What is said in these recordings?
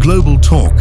Global Talk.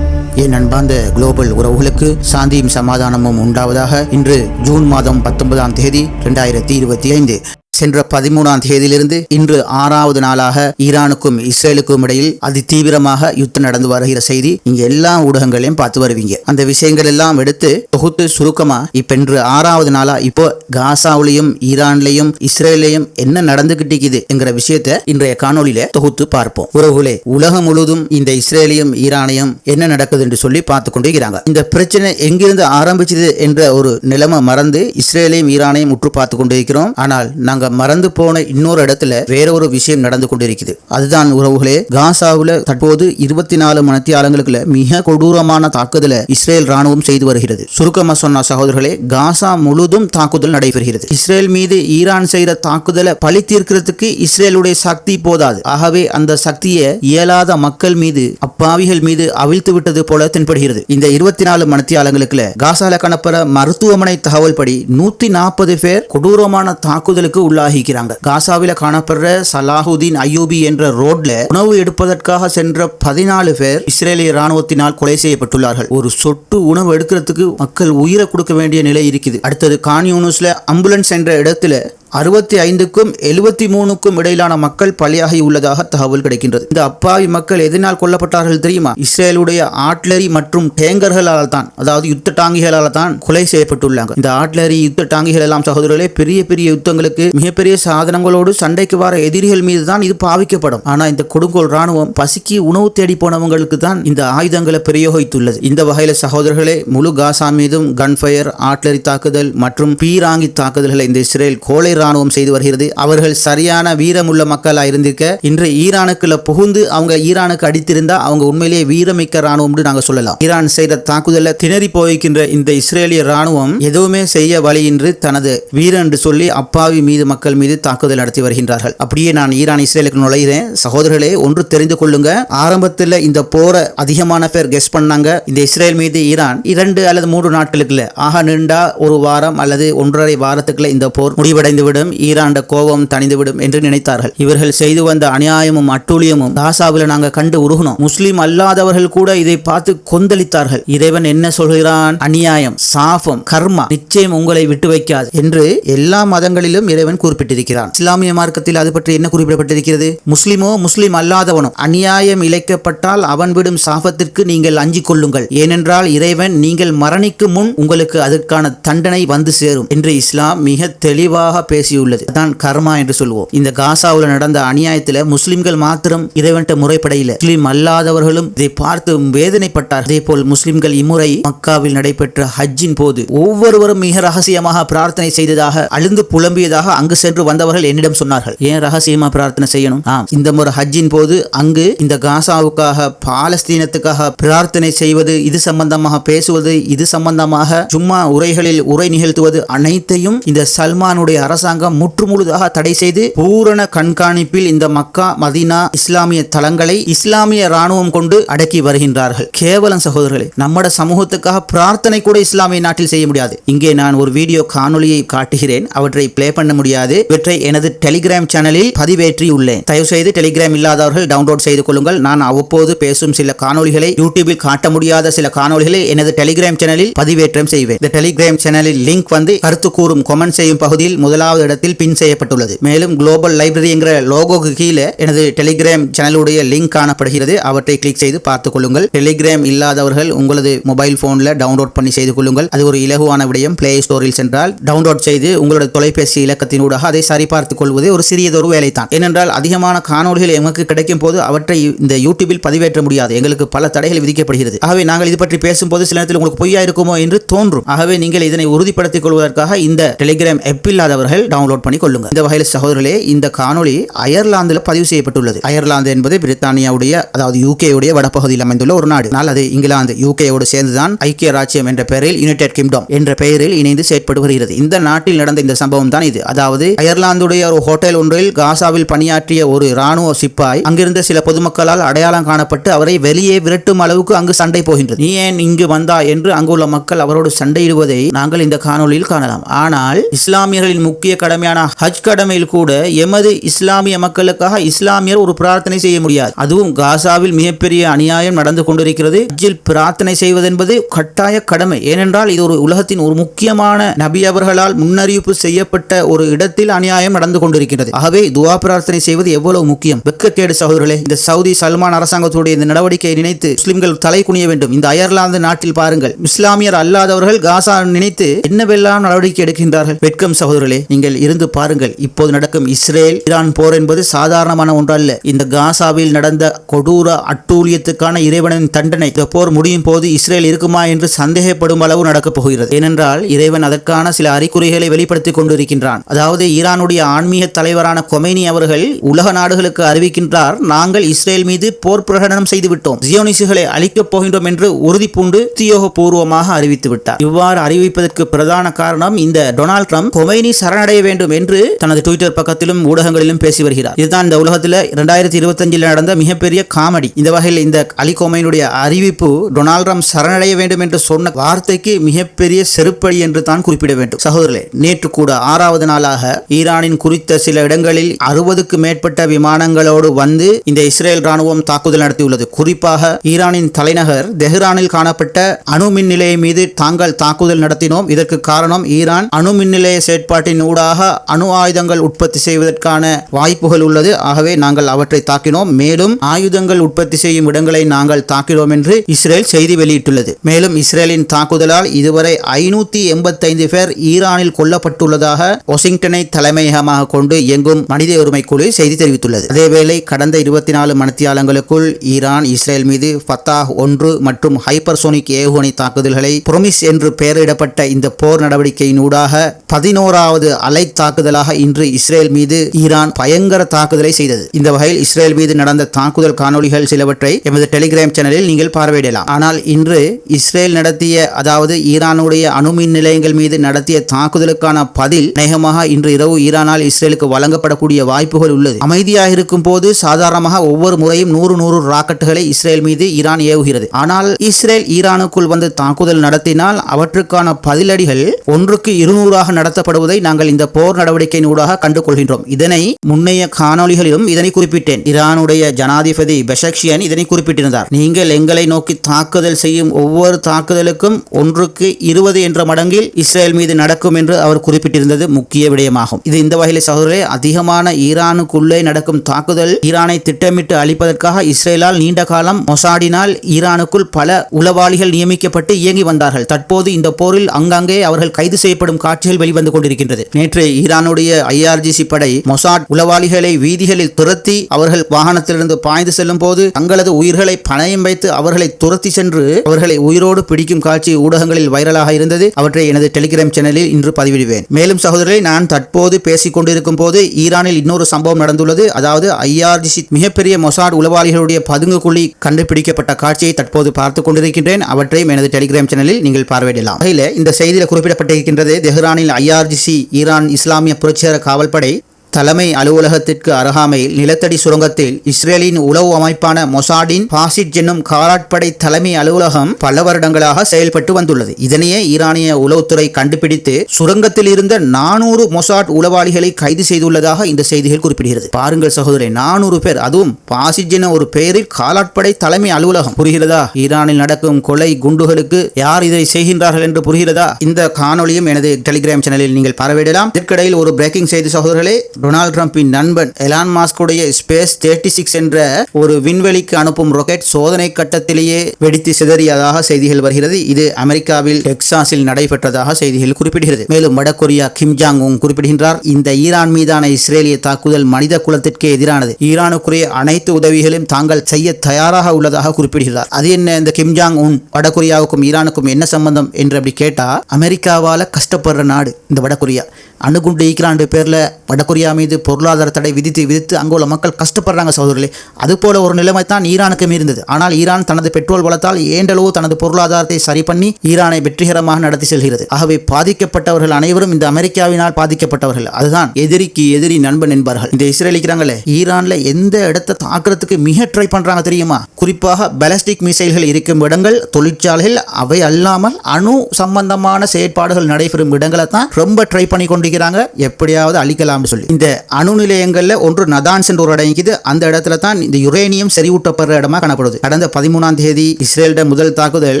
என் அன்பார்ந்த global உறவுகளுக்கு சாந்தியும் சமாதானமும் உண்டாவதாக இன்று ஜூன் மாதம் பத்தொன்பதாம் தேதி ரெண்டாயிரத்தி இருபத்தி ஐந்து சென்ற பதிமூணாம் தேதியிலிருந்து இன்று ஆறாவது நாளாக ஈரானுக்கும் இஸ்ரேலுக்கும் இடையில் அதி தீவிரமாக யுத்தம் நடந்து வருகிற செய்தி இங்க எல்லா ஊடகங்களையும் பார்த்து வருவீங்க. அந்த விஷயங்கள் எல்லாம் எடுத்து தொகுத்து சுருக்கமா இப்ப இன்று ஆறாவது நாளா இப்போ காசாவிலையும் ஈரான்லயும் இஸ்ரேலையும் என்ன நடந்துகிட்டு இருக்குது என்கிற விஷயத்தை இன்றைய காணொளியில தொகுத்து பார்ப்போம். உறவுகளே உலகம் முழுவதும் இந்த இஸ்ரேலையும் ஈரானையும் என்ன நடக்குது என்று சொல்லி பார்த்து கொண்டே இருக்கிறாங்க இந்த பிரச்சனை எங்கிருந்து ஆரம்பிச்சது என்ற ஒரு நிலைமை மறந்து இஸ்ரேலையும் ஈரானையும் உற்று பார்த்து கொண்டிருக்கிறோம். ஆனால் நாங்கள் நாங்க மறந்து போன இன்னொரு இடத்துல வேற ஒரு விஷயம் நடந்து கொண்டிருக்குது. அதுதான் உறவுகளே காசாவில் தற்போது இருபத்தி நாலு மணித்தியாலங்களுக்குள்ள மிக கொடூரமான தாக்குதலை இஸ்ரேல் ராணுவம் செய்து வருகிறது. சுருக்கமா சொன்ன சகோதரர்களே காசா முழுதும் தாக்குதல் நடைபெறுகிறது. இஸ்ரேல் மீது ஈரான் செய்த தாக்குதலை பழி தீர்க்கிறதுக்கு இஸ்ரேலுடைய சக்தி போதாது. ஆகவே அந்த சக்தியை இயலாத மக்கள் மீது அப்பாவிகள் மீது அவிழ்த்து விட்டது போல தென்படுகிறது. இந்த இருபத்தி நாலு மணித்தியாலங்களுக்குள்ள காசால காணப்படுற மருத்துவமனை தகவல் படி நூத்தி நாற்பது பேர் கொடூரமான தாக்குதலுக்கு உள்ள உள்ளாகிக்கிறாங்க. காசாவில் காணப்படுற சலாஹுதீன் அயூபி என்ற ரோட்ல உணவு எடுப்பதற்காக சென்ற பதினாலு பேர் இஸ்ரேலிய ராணுவத்தினால் கொலை செய்யப்பட்டுள்ளார்கள். ஒரு சொட்டு உணவு எடுக்கிறதுக்கு மக்கள் உயிரை கொடுக்க வேண்டிய நிலை இருக்குது. அடுத்தது கான்யூனஸ்ல அம்புலன்ஸ் என்ற இடத்துல அறுபத்தி ஐந்துக்கும் எழுபத்தி மூணுக்கும் இடையிலான மக்கள் பலியாகி உள்ளதாக தகவல் கிடைக்கின்றது. இந்த அப்பாவி மக்கள் எதனால் கொல்லப்பட்டார்கள் தெரியுமா? இஸ்ரேலுடைய ஆட்லரி மற்றும் டேங்கர்களால் தான் அதாவது யுத்த டாங்கிகளால் தான் கொலை செய்யப்பட்டுள்ளாங்க. இந்த ஆட்லரி யுத்த டாங்கிகள் எல்லாம் சகோதரர்களே பெரிய பெரிய யுத்தங்களுக்கு மிகப்பெரிய சாதனங்களோடு சண்டைக்கு வர எதிரிகள் மீது தான் இது பாவிக்கப்படும். ஆனா இந்த கொடுங்கோல் ராணுவம் பசிக்கு உணவு தேடி போனவங்களுக்கு தான் இந்த ஆயுதங்களை பிரயோகித்துள்ளது. இந்த வகையில சகோதரர்களே முழு காசா மீதும் கன்ஃபயர் ஆட்லரி தாக்குதல் மற்றும் பீராங்கி தாக்குதல்களை இந்த இஸ்ரேல் கோலை ராணுவம் செய்து வருகிறது. அவர்கள் சரியான வீரமுள்ள மக்களாக இருந்திருக்க இன்று ஈரானுக்குள்ள புகுந்து அவங்க ஈரானுக்கு அடித்திருந்தா அவங்க உண்மையிலேயே வீரமிக்க ராணுவம் என்று நாங்க சொல்லலாம். ஈரான் செய்த தாக்குதல திணறி போய்க்கின்ற இந்த இஸ்ரேலிய ராணுவம் எதுவுமே செய்ய வழியின்றி தனது வீரன் என்று சொல்லி அப்பாவி மீது மக்கள் மீது தாக்குதல் நடத்தி வருகின்றார்கள். அப்படியே நான் ஈரான் இஸ்ரேலுக்கு நுழைகிறேன். சகோதரர்களே ஒன்று தெரிந்து கொள்ளுங்க. ஆரம்பத்தில் இந்த போரை அதிகமான பேர் கெஸ் பண்ணாங்க. இந்த இஸ்ரேல் மீது ஈரான் இரண்டு அல்லது மூன்று நாட்களுக்குள்ள ஆக நீண்டா ஒரு வாரம் அல்லது ஒன்றரை வாரத்துக்குள்ள இந்த போர் முடிவடைந்து விடும் ஈராண்ட கோபம் தணிந்துவிடும் என்று நினைத்தார்கள். இவர்கள் செய்து வந்த அநியாயமும் அட்டூழியமும் காசாவில் நாங்கள் கண்டு உருகணும் முஸ்லிம் அல்லாதவர்கள் கூட இதை பார்த்து கொந்தளித்தார்கள். இறைவன் என்ன சொல்கிறான்? அநியாயம் சாபம் கர்மா நிச்சயம் உங்களை விட்டு வைக்காது என்று எல்லா மதங்களிலும் இறைவன் குறிப்பிட்டிருக்கிறான். இஸ்லாமிய மார்க்கத்தில் அது பற்றி என்ன குறிப்பிடப்பட்டிருக்கிறது? முஸ்லிமோ முஸ்லிம் அல்லாதவனும் அநியாயம் இழைக்கப்பட்டால் அவன் விடும் சாபத்திற்கு நீங்கள் அஞ்சிக் கொள்ளுங்கள். ஏனென்றால் இறைவன் நீங்கள் மரணிக்கும் முன் உங்களுக்கு அதற்கான தண்டனை வந்து சேரும் என்று இஸ்லாம் மிக தெளிவாக பேசியுள்ளது. அதான் கர்மா என்று சொல்வோம். இந்த காசாவில் நடந்த அநியாயத்தில் முஸ்லிம்கள் மாத்திரம் இறைவன்ட்ட முறைப்படையில. முஸ்லிம் அல்லாதவர்களும் இதை பார்த்து வேதனைப்பட்டார் அதே போல் முஸ்லிம்கள் இம்முறை மக்காவில் நடைபெற்ற ஹஜ்ஜின் போது ஒவ்வொருவரும் மிக ரகசியமாக பிரார்த்தனை செய்ததாக அழுந்து புலம்பியதாக அங்கு சென்று வந்தவர்கள் என்னிடம் சொன்னார்கள். ஏன் ரகசியமா பிரார்த்தனை செய்யணும்? ஆம். இந்த முறை ஹஜ்ஜின் போது அங்கு இந்த காசாவுக்காக பாலஸ்தீனத்துக்காக பிரார்த்தனை செய்வது இது சம்பந்தமாக பேசுவது இது சம்பந்தமாக சும்மா உரைகளில் உரை நிகழ்த்துவது அனைத்தையும் இந்த சல்மானுடைய அரசாங்கம் முற்றுமுழுதாக தடை செய்து பூரண கண்காணிப்பில் இந்த மக்கா மதீனா இஸ்லாமிய தலங்களை இஸ்லாமிய ராணுவம் கொண்டு அடக்கி வருகின்றார்கள். கேவலம் சகோதரர்களே நம்மட சமூகத்துக்காக பிரார்த்தனை கூட இஸ்லாமிய நாட்டில் செய்ய முடியாது. இங்கே நான் ஒரு வீடியோ காணொளியை காட்டுகிறேன். அவற்றை பிளே பண்ண முடியாது. இவற்றை எனது டெலிகிராம் சேனலில் பதிவேற்றி உள்ளேன் தயவு செய்து டெலிகிராம் இல்லாதவர்கள் டவுன்லோட் செய்து கொள்ளுங்கள். நான் அவ்வப்போது பேசும் சில காணொளிகளை யூடியூபில் காட்ட முடியாத சில காணொளிகளை எனது டெலிகிராம் சேனலில் பதிவேற்றம் செய்வேன். இந்த டெலிகிராம் சேனலில் லிங்க் வந்து கருத்து கூறும் கமெண்ட் செய்யும் பகுதியில் முதலாவது இடத்தில் பின் செய்யப்பட்டுள்ளது. மேலும் குளோபல் லைப்ரரி என்கிற லோகோக்கு கீழே எனது டெலிகிராம் சேனலுடைய லிங்க் காணப்படுகிறது. அவற்றை கிளிக் செய்து பார்த்துக் கொள்ளுங்கள். டெலிகிராம் இல்லாதவர்கள் உங்களது மொபைல் போன்ல டவுன்லோட் பண்ணி செய்து கொள்ளுங்கள். அது ஒரு இலகுவான விடயம். பிளே ஸ்டோரில் சென்றால் டவுன்லோட் செய்து உங்களோட தொலைபேசி இலக்கத்தினூடாக அதை சரிபார்த்துக் கொள்வது ஒரு சிறியதொரு வேலை தான் ஏனென்றால் அதிகமான காணொலிகள் எமக்கு கிடைக்கும் போது அவற்றை இந்த யூடியூபில் பதிவேற்ற முடியாது. எங்களுக்கு பல தடைகள் விதிக்கப்படுகிறது. ஆகவே நாங்கள் இது பற்றி பேசும்போது சில நேரத்தில் உங்களுக்கு பொய்யா இருக்குமோ என்று தோன்றும். ஆகவே நீங்கள் இதனை உறுதிப்படுத்திக் கொள்வதற்காக இந்த டெலிகிராம் எப் இல்லாதவர்கள் டவுன்லோட் பண்ணி கொள்ளுங்க இந்த வகையில் சகோதரர்களே இந்த காணொளி அயர்லாந்தில் பதிவு செய்யப்பட்டுள்ளது. அயர்லாந்து என்பது பிரித்தானியாவுடைய அதாவது யூகேயுடைய வடபகுதியில் அமைந்துள்ள ஒரு நாடு. ஆனால் அது இங்கிலாந்து யூகேயோடு சேர்ந்துதான் ஐக்கிய ராஜ்யம் என்ற பெயரில் யுனைடெட் கிங்டம் என்ற பெயரில் இணைந்து செயற்பட்டு வருகிறது இந்த நாட்டில் நடந்த இந்த சம்பவம் தான் இது. அதாவது அயர்லாந்துடைய ஒரு ஹோட்டல் ஒன்றில் காசாவில் பணியாற்றிய ஒரு ராணுவ சிப்பாய் அங்கிருந்த சில பொதுமக்களால் அடையாளம் காணப்பட்டு அவரை வெளியே விரட்டும் அளவுக்கு அங்கு சண்டை போகின்றது. நீ ஏன் இங்கு வந்தா என்று அங்குள்ள மக்கள் அவரோடு சண்டையிடுவதை நாங்கள் இந்த காணொளியில் காணலாம். ஆனால் இஸ்லாமியர்களின் முக்கிய கடமையான ஹஜ் கடமையில் கூட எமது இஸ்லாமிய மக்களுக்காக இஸ்லாமியர் ஒரு பிரார்த்தனை செய்ய முடியாது. அதுவும் காசாவில் மிகப்பெரிய அநியாயம் நடந்து கொண்டிருக்கிறது. ஹஜ்ஜில் பிரார்த்தனை செய்வதென்பது கட்டாய கடமை. ஏனென்றால் இது ஒரு உலகத்தின் ஒரு முக்கியமான நபி அவர்களால் முன்னறிவிப்பு செய்யப்பட்ட ஒரு இடத்தில் அநியாயம் நடந்து கொண்டிருக்கிறது. ஆகவே துவா பிரார்த்தனை செய்வது எவ்வளவு முக்கியம். வெக்கக்கேடு சகோதரர்களே இந்த சவுதி சல்மான் அரசாங்கத்துடைய இந்த நடவடிக்கையை நினைத்து முஸ்லிம்கள் தலை குனிய வேண்டும். இந்த அயர்லாந்து நாட்டில் பாருங்கள் இஸ்லாமியர் அல்லாதவர்கள் காசா நினைத்து என்னவெல்லாம் நடவடிக்கை எடுக்கின்றார்கள்? வெட்கம் சகோதரர்களே நீங்கள் இருந்து பாருங்கள். இப்போது நடக்கும் இஸ்ரேல் ஈரான் போர் என்பது சாதாரணமான ஒன்றல்ல. இந்த காசாவில் நடந்த கொடூர அட்டூழியத்துக்கான இறைவனின் தண்டனை. இந்த போர் முடியும் போது இஸ்ரேல் இருக்குமா என்று சந்தேகப்படும் அளவு நடக்கப் போகிறது. ஏனென்றால் இறைவன் அதற்கான சில அறிகுறிகளை வெளிப்படுத்திக் கொண்டிருக்கின்றான். அதாவது ஈரானுடைய ஆன்மீக தலைவரான கொமைனி அவர்கள் உலக நாடுகளுக்கு அறிவிக்கின்றார் நாங்கள் இஸ்ரேல் மீது போர் பிரகடனம் செய்துவிட்டோம். ஜியோனிசுகளை அழிக்கப் போகின்றோம் என்று உறுதிபூண்டு உத்தியோகபூர்வமாக அறிவித்து விட்டார் இவ்வாறு அறிவிப்பதற்கு பிரதான காரணம் இந்த டொனால்ட் ட்ரம்ப் கொமைனி சரணடைய வேண்டும் என்று தனது ட்விட்டர் பக்கத்திலும் ஊடகங்களிலும் பேசி வருகிறார். இதுதான் இந்த உலகத்தில் இரண்டாயிரத்தி இருபத்தஞ்சில் நடந்த மிகப்பெரிய காமெடி. இந்த வகையில் இந்த அலிகோமையினுடைய அறிவிப்பு டொனால்ட் ட்ரம்ப் சரணடைய வேண்டும் என்று சொன்ன வார்த்தைக்கு மிகப்பெரிய செருப்படி என்று தான் குறிப்பிட வேண்டும். சகோதரர்களே நேற்று கூட ஆறாவது நாளாக ஈரானின் குறித்த சில இடங்களில் அறுபதுக்கு மேற்பட்ட விமானங்களோடு வந்து இந்த இஸ்ரேல் ராணுவம் தாக்குதல் நடத்தியுள்ளது. குறிப்பாக ஈரானின் தலைநகர் தெஹ்ரானில் காணப்பட்ட அணு மின் நிலையம் மீது தாங்கள் தாக்குதல் நடத்தினோம். இதற்கு காரணம் ஈரான் அணு மின் நிலைய செயற்பாட்டின் ஊடாக அணு ஆயுதங்கள் உற்பத்தி செய்வதற்கான வாய்ப்புகள் உள்ளது. ஆகவே நாங்கள் அவற்றை தாக்கினோம். மேலும் ஆயுதங்கள் உற்பத்தி செய்யும் இடங்களை நாங்கள் தாக்கினோம் என்று இஸ்ரேல் செய்தி வெளியிட்டுள்ளது. மேலும் இஸ்ரேலின் தாக்குதலால் இதுவரை ஐநூத்தி எண்பத்தைந்து பேர் ஈரானில் கொல்லப்பட்டுள்ளதாக வாஷிங்டனை தலைமையகமாக கொண்டு இயங்கும் மனித உரிமை குழு செய்தி தெரிவித்துள்ளது. அதேவேளை கடந்த இருபத்தி நாலு மணித்தியாலங்களுக்குள் ஈரான் இஸ்ரேல் மீது ஃபத்தாஹ் ஒன்று மற்றும் ஹைப்பர்சோனிக் ஏவுகணை தாக்குதல்களை புரொமிஸ் என்று பெயரிடப்பட்ட இந்த போர் நடவடிக்கையின் ஊடாக பதினோராவது அலை தாக்குதலாக இன்று இஸ்ரேல் மீது ஈரான் பயங்கர தாக்குதலை செய்தது. இந்த வகையில் இஸ்ரேல் மீது நடந்த தாக்குதல் காணொளிகள் சிலவற்றை எமது டெலிகிராம் சேனலில் நீங்கள் பார்வையிடலாம். ஆனால் இன்று இஸ்ரேல் நடத்திய அதாவது ஈரானுடைய அணுமின் நிலையங்கள் மீது நடத்திய தாக்குதலுக்கான பதில் அநேகமாக இன்று இரவு ஈரானால் இஸ்ரேலுக்கு வழங்கப்படக்கூடிய வாய்ப்புகள் உள்ளது. அமைதியாக இருக்கும் போது சாதாரணமாக ஒவ்வொரு முறையும் நூறு நூறு ராக்கெட்டுகளை இஸ்ரேல் மீது ஈரான் ஏவுகிறது. ஆனால் இஸ்ரேல் ஈரானுக்குள் வந்து தாக்குதல் நடத்தினால் அவற்றுக்கான பதிலடிகள் ஒன்றுக்கு இருநூறாக நடத்தப்படுவதை நாங்கள் இந்த போர் நடவடிக்கையின் ஊடாக கண்டுகொள்கின்றோம். இதனை முன்னைய காணொளிகளிலும் இதனை குறிப்பிட்டேன். ஈரானுடைய ஜனாதிபதி பெஷக்ஷியன் இதனை குறிப்பிட்டிருந்தார். நீங்கள் எங்களை நோக்கி தாக்குதல் செய்யும் ஒவ்வொரு தாக்குதலுக்கும் ஒன்றுக்கு இருபது என்ற மடங்கில் இஸ்ரேல் மீது நடக்கும் என்று அவர் குறிப்பிட்டிருந்தது முக்கிய விடயமாகும். இது இந்த வகையில் சகோதரே அதிகமான ஈரானுக்குள்ளே நடக்கும் தாக்குதல் ஈரானை திட்டமிட்டு அழிப்பதற்காக இஸ்ரேலால் நீண்ட காலம் மொசாடினால் ஈரானுக்குள் பல உளவாளிகள் நியமிக்கப்பட்டு இயங்கி வந்தார்கள். தற்போது இந்த போரில் அங்கங்கே அவர்கள் கைது செய்யப்படும் காட்சிகள் வெளிவந்து கொண்டிருக்கின்றது. நேற்று ஈரானுடைய ஐஆர்ஜிசி படை மொசாட் உளவாளிகளை வீதிகளில் துரத்தி அவர்கள் வாகனத்திலிருந்து பாய்ந்து செல்லும் போது தங்களது உயிர்களை பணையம் வைத்து அவர்களை துரத்தி சென்று அவர்களை உயிரோடு பிடிக்கும் காட்சி ஊடகங்களில் வைரலாக இருந்தது. அவற்றை எனது டெலிகிராம் சேனலில் இன்று பதிவிடுவேன். மேலும் சகோதரரை நான் தற்போது பேசிக் கொண்டிருக்கும் போது ஈரானில் இன்னொரு சம்பவம் நடந்துள்ளது. அதாவது ஐஆர்ஜிசி மிகப்பெரிய மொசாட் உளவாளிகளுடைய பதுங்கு குழி கண்டுபிடிக்கப்பட்ட காட்சியை தற்போது பார்த்துக் கொண்டிருக்கின்றேன். அவற்றையும் எனது டெலிகிராம் சேனலில் நீங்கள் பார்வையிடலாம். இந்த செய்தியில் குறிப்பிடப்பட்டிருக்கின்றது தெஹ்ரானில் ஐஆர்ஜிசி ஈரான் இஸ்லாமிய புரட்சிகர காவல்படை தலைமை அலுவலகத்திற்கு அருகாமையில் நிலத்தடி சுரங்கத்தில் இஸ்ரேலின் உளவு அமைப்பான மொசாடின் பாசிட் என்னும் காலாட்படை தலைமை அலுவலகம் பல வருடங்களாக செயல்பட்டு வந்துள்ளது. இதனையே ஈரானிய உளவுத்துறை கண்டுபிடித்து சுரங்கத்தில் இருந்த நானூறு மொசாட் உளவாளிகளை கைது செய்துள்ளதாக இந்த செய்திகள் குறிப்பிடுகிறது. பாருங்கள் சகோதரி நானூறு பேர் அதுவும் பாசிட் என ஒரு பெயரில் காலாட்படை தலைமை அலுவலகம். புரிகிறதா? ஈரானில் நடக்கும் கொலை குண்டுகளுக்கு யார் இதை செய்கின்றார்கள் என்று புரிகிறதா? இந்த காணொளியும் எனது டெலிகிராம் சேனலில் நீங்கள் பரவிடலாம் இதற்கிடையில் ஒரு பிரேக்கிங் செய்தி சகோதரர்களே டொனால்ட் ட்ரம்பின் நண்பன் எலான் மாஸ்குடைய ஸ்பேஸ் தேர்ட்டி சிக்ஸ் என்ற ஒரு விண்வெளிக்கு அனுப்பும் ராக்கெட் சோதனை கட்டத்திலேயே வெடித்து சிதறியதாக செய்திகள் வருகிறது. இது அமெரிக்காவில் டெக்சாஸில் நடைபெற்றதாக செய்திகள் குறிப்பிடுகிறது. மேலும் வடகொரியா கிம் ஜாங் உங் குறிப்பிடுகின்றார் இந்த ஈரான் மீதான இஸ்ரேலிய தாக்குதல் மனித குலத்திற்கே எதிரானது. ஈரானுக்குரிய அனைத்து உதவிகளையும் தாங்கள் செய்ய தயாராக உள்ளதாக குறிப்பிடுகிறார். அது என்ன? இந்த கிம் ஜாங் உன் வடகொரியாவுக்கும் ஈரானுக்கும் என்ன சம்பந்தம்? என்று அப்படி கேட்டா அமெரிக்காவால கஷ்டப்படுற நாடு இந்த வடகொரியா. அணுகுண்டு ஈக்கிறாண்டு பேரில் வடகொரியா மீது பொருளாதார தடை விதித்து விதித்து அங்கே உள்ள மக்கள் கஷ்டப்படுறாங்க சகோதரர்களே. அதுபோல ஒரு நிலைமை தான் ஈரானுக்கும் இருந்தது. ஆனால் ஈரான் தனது பெட்ரோல் வளத்தால் ஏண்டளவு தனது பொருளாதாரத்தை சரி பண்ணி ஈரானை வெற்றிகரமாக நடத்தி செல்கிறது. ஆகவே பாதிக்கப்பட்டவர்கள் அனைவரும் இந்த அமெரிக்காவினால் பாதிக்கப்பட்டவர்கள். அதுதான் எதிரிக்கு எதிரி நண்பன் என்பார்கள். இந்த இஸ்ரேலிக்கிறாங்களே ஈரான்ல எந்த இடத்தை தாக்குறதுக்கு மிக ட்ரை பண்றாங்க தெரியுமா? குறிப்பாக பேலஸ்டிக் மிசைல்கள் இருக்கும் இடங்கள் தொழிற்சாலைகள் அவை அல்லாமல் அணு சம்பந்தமான செயற்பாடுகள் நடைபெறும் இடங்களை தான் ரொம்ப ட்ரை பண்ணி கொண்டு கண்டுபிடிக்கிறாங்க. எப்படியாவது அழிக்கலாம்னு சொல்லி. இந்த அணு நிலையங்களில் ஒன்று நதான்ஸ் என்று ஒரு இடம் இருக்குது. அந்த இடத்துல தான் இந்த யுரேனியம் செறிவூட்டப்படுற இடமா காணப்படுது. கடந்த பதிமூணாம் தேதி இஸ்ரேலிட முதல் தாக்குதல்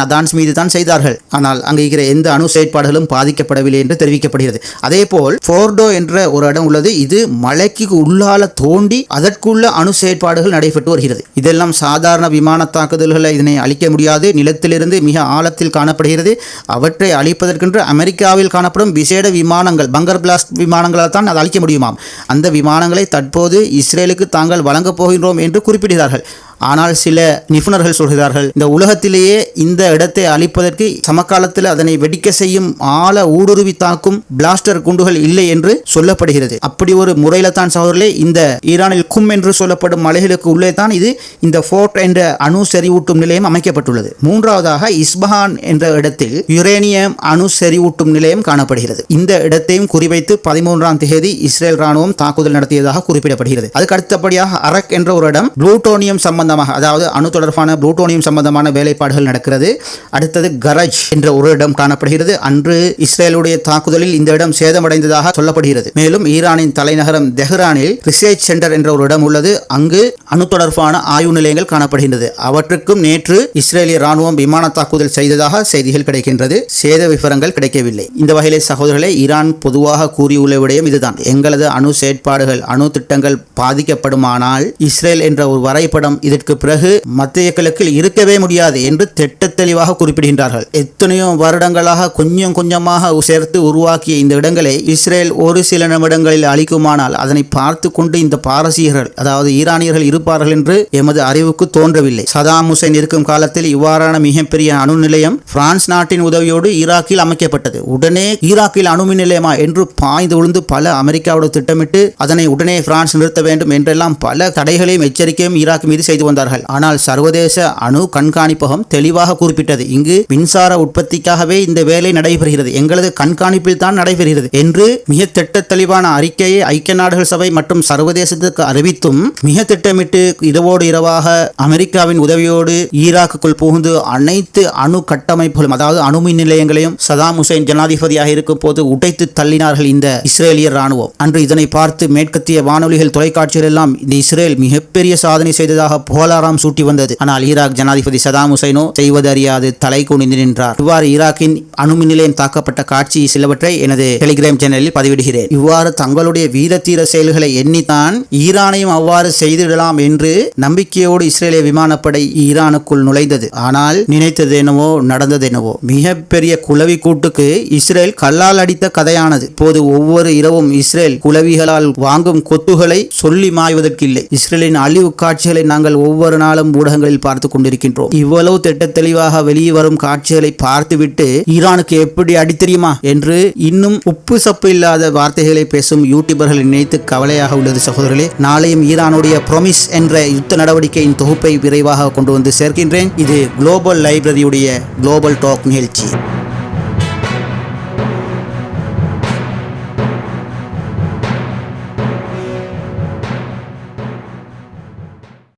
நதான்ஸ் மீது தான் செய்தார்கள். ஆனால் அங்கே இருக்கிற எந்த அணு செயற்பாடுகளும் பாதிக்கப்படவில்லை என்று தெரிவிக்கப்படுகிறது. அதே போல் போர்டோ என்ற ஒரு இடம் உள்ளது. இது மலைக்கு உள்ளால தோண்டி அதற்குள்ள அணு செயற்பாடுகள் நடைபெற்று வருகிறது. இதெல்லாம் சாதாரண விமான தாக்குதல்களை இதனை அழிக்க முடியாது. நிலத்திலிருந்து மிக ஆழத்தில் காணப்படுகிறது. அவற்றை அழிப்பதற்கென்று அமெரிக்காவில் காணப்படும் விசேட விமானங்கள் பங்கர் பிளாஸ்ட் விமானங்களால் தான் அது அழிக்க முடியுமாம்? அந்த விமானங்களை தற்போது இஸ்ரேலுக்கு தாங்கள் வழங்கப் போகின்றோம் என்று குறிப்பிடுகிறார்கள். ஆனால் சில நிபுணர்கள் சொல்கிறார்கள் இந்த உலகத்திலேயே இந்த இடத்தை அழிப்பதற்கு சமகாலத்தில் அதனை வெடிக்க செய்யும் ஆழ ஊடுருவி தாக்கும் பிளாஸ்டர் குண்டுகள் இல்லை என்று சொல்லப்படுகிறது. அப்படி ஒரு முறையில தான் சகோதரர்களே இந்த ஈரானில் கும் என்று சொல்லப்படும் மலைகளுக்கு உள்ளே தான் இது இந்த ஃபோர்ட் என்ற அணு செறிவூட்டும் நிலையம் அமைக்கப்பட்டுள்ளது. மூன்றாவதாக இஸ்பஹான் என்ற இடத்தில் யுரேனியம் அணு செறிவூட்டும் நிலையம் காணப்படுகிறது. இந்த இடத்தையும் குறிவைத்து பதிமூன்றாம் தேதி இஸ்ரேல் ராணுவம் தாக்குதல் நடத்தியதாக குறிப்பிடப்படுகிறது. அதுக்கு அடுத்தபடியாக அரக் என்ற ஒரு இடம் புளூட்டோனியம் சம்பந்தமாக அதாவது அணு தொடர்பான புளூட்டோனியம் சம்பந்தமான வேலைப்பாடுகள் நடக்கிறது. அடுத்தது கரஜ் என்ற ஒரு இடம் காணப்படுகிறது. அன்று இஸ்ரேலுடைய தாக்குதலில் இந்த இடம் சேதமடைந்ததாக சொல்லப்படுகிறது. மேலும் ஈரானின் தலைநகரம் தெஹ்ரானில் ரிசர்ச் சென்டர் என்ற ஒரு இடம் உள்ளது. அங்கு அணு தொடர்பான ஆய்வு நிலையங்கள் காணப்படுகின்றது. அவற்றுக்கும் நேற்று இஸ்ரேலிய ராணுவம் விமான தாக்குதல் செய்ததாக செய்திகள் கிடைக்கின்றது. சேத விவரங்கள் கிடைக்கவில்லை. இந்த வகையிலே சகோதரர்களே ஈரான் பொதுவாக கூறியுள்ள விடயம் இதுதான். எங்களது அணு செயற்பாடுகள் அணு திட்டங்கள் பாதிக்கப்படுமானால் இஸ்ரேல் என்ற ஒரு வரைபடம் இது இதற்கு பிறகு மத்திய கிழக்கில் இருக்கவே முடியாது என்று திட்ட தெளிவாக குறிப்பிடுகின்றார்கள். எத்தனையோ வருடங்களாக கொஞ்சம் கொஞ்சமாக சேர்த்து உருவாக்கிய இந்த இடங்களை இஸ்ரேல் ஒரு சில நிமிடங்களில் அளிக்குமானால் அதனை பார்த்து கொண்டு இந்த பாரசீகர்கள் அதாவது ஈரானியர்கள் இருப்பார்கள் என்று எமது அறிவுக்கு தோன்றவில்லை. சதாம் ஹுசைன் இருக்கும் காலத்தில் இவ்வாறான மிகப்பெரிய அணு நிலையம் பிரான்ஸ் நாட்டின் உதவியோடு ஈராக்கில் அமைக்கப்பட்டது. உடனே ஈராக்கில் அணுமின் நிலையமா என்று பாய்ந்து விழுந்து பல அமெரிக்காவோடு திட்டமிட்டு அதனை உடனே பிரான்ஸ் நிறுத்த வேண்டும் என்றெல்லாம் பல தடைகளையும் எச்சரிக்கையும் ஈராக் மீது செய்து வந்தார்கள். ஆனால் சர்வதேச அணு கண்காணிப்பகம் தெளிவாக குறிப்பிட்டது இங்கு மின்சார உற்பத்திக்காகவே இந்த வேலை நடைபெறுகிறது. எங்களது கண்காணிப்பில் தான் நடைபெறுகிறது என்று மிக திட்ட தெளிவான அறிக்கையை ஐக்கிய நாடுகள் சபை மற்றும் சர்வதேசத்துக்கு அறிவித்தும் மிக திட்டமிட்டு இரவோடு இரவாக அமெரிக்காவின் உதவியோடு ஈராக்குக்குள் புகுந்து அனைத்து அணு கட்டமைப்புகளும் அதாவது அணுமின் நிலையங்களையும் சதாம் ஹுசைன் ஜனாதிபதியாக இருக்கும் போது உடைத்து தள்ளினார்கள் இந்த இஸ்ரேலிய ராணுவம் அன்று இதனை பார்த்து மேற்கத்திய வானொலிகள் தொலைக்காட்சிகள் எல்லாம் இந்த இஸ்ரேல் மிகப்பெரிய சாதனை செய்ததாக புகழாராம் சூட்டி வந்தது. ஆனால் ஈராக் ஜனாதிபதி சதாம் ஹுசைனோ செய்வது அறியாது தலை குனிந்து நின்றார். இவ்வாறு ஈராக்கின் அணுமின் நிலையம் தாக்கப்பட்ட காட்சி சிலவற்றை எனது டெலிகிராம் சேனலில் பதிவிடுகிறேன். இவ்வாறு தங்களுடைய வீரத்தீர செயல்களை எண்ணித்தான் ஈரானையும் அவ்வாறு செய்திடலாம் என்று நம்பிக்கையோடு இஸ்ரேலிய விமானப்படை ஈரானுக்குள் நுழைந்தது. ஆனால் நினைத்தது என்னவோ நடந்தது என்னவோ. மிகப்பெரிய குளவி கூட்டுக்கு இஸ்ரேல் கல்லால் அடித்த கதையானது. இப்போது ஒவ்வொரு இரவும் இஸ்ரேல் குளவிகளால் வாங்கும் கொத்துகளை சொல்லி மாய்வதற்கில்லை. இஸ்ரேலின் அழிவு காட்சிகளை நாங்கள் ஒவ்வொரு நாளும் ஊடகங்களில் பார்த்து கொண்டிருக்கின்றோம். இவ்வளவு திட்ட தெளிவாக வெளியே வரும் காட்சிகளை பார்த்துவிட்டு ஈரானுக்கு எப்படி அடித்தெரியுமா என்று இன்னும் உப்பு சப்பு இல்லாத வார்த்தைகளை பேசும் யூடியூபர்களை நினைத்து கவலையாக உள்ளது சகோதரர்களே நாளையும் ஈரானுடைய ப்ரொமிஸ் என்ற யுத்த நடவடிக்கையின் தொகுப்பை விரைவாக கொண்டு வந்து சேர்க்கின்றேன். இது குளோபல் லைப்ரரியுடைய குளோபல் டாக் நிகழ்ச்சி.